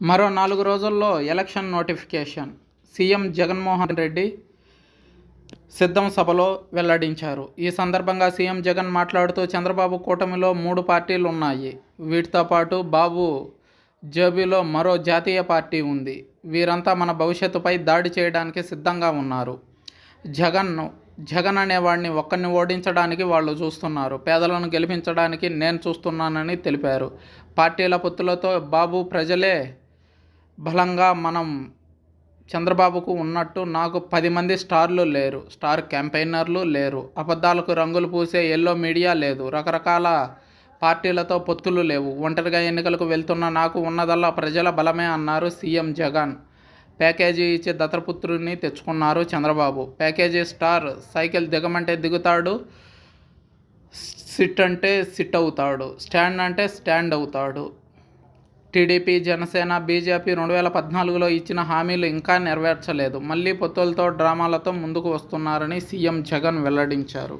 మరో నాలుగు రోజుల్లో election notification. CM Jaganmohan Reddy Siddham సభలో వెల్లడించారు. ఈ సందర్భంగా సీఎం జగన్ మాట్లాడుతూ చంద్రబాబు కూటమిలో మూడు పార్టీలు ఉన్నాయి వీటితో పాటు బాబు జేబీలో మరో జాతీయ పార్టీ ఉంది. వీరంతా మన భవిష్యత్తుపై దాడి చేయడానికి సిద్ధంగా ఉన్నారు. జగన్ జగన్ అనేవాడిని ఒక్కరిని ఓడించడానికి వాళ్ళు చూస్తున్నారు. పేదలను గెలిపించడానికి నేను చూస్తున్నానని తెలిపారు. పార్టీల పొత్తులతో బాబు ప్రజలే బలంగా మనం చంద్రబాబుకు ఉన్నట్టు నాకు పది మంది స్టార్లు లేరు. స్టార్ క్యాంపెయినర్లు లేరు. అబద్ధాలకు రంగులు పూసే ఎల్లో మీడియా లేదు. రకరకాల పార్టీలతో పొత్తులు లేవు. ఒంటరిగా ఎన్నికలకు వెళ్తున్న నాకు ఉన్నదల్లా ప్రజల బలమే అన్నారు సీఎం జగన్. ప్యాకేజీ ఇచ్చే దత్తపుత్రుని తెచ్చుకున్నారు చంద్రబాబు. ప్యాకేజీ స్టార్ సైకిల్ దిగమంటే దిగుతాడు సిట్ అంటే సిట్ అవుతాడు స్టాండ్ అంటే స్టాండ్ అవుతాడు. టీడీపీ జనసేన బీజేపీ రెండు వేల పద్నాలుగులో ఇచ్చిన హామీలు ఇంకా నెరవేర్చలేదు. మళ్ళీ పొత్తులతో డ్రామాలతో ముందుకు వస్తున్నారని సీఎం జగన్ వెల్లడించారు.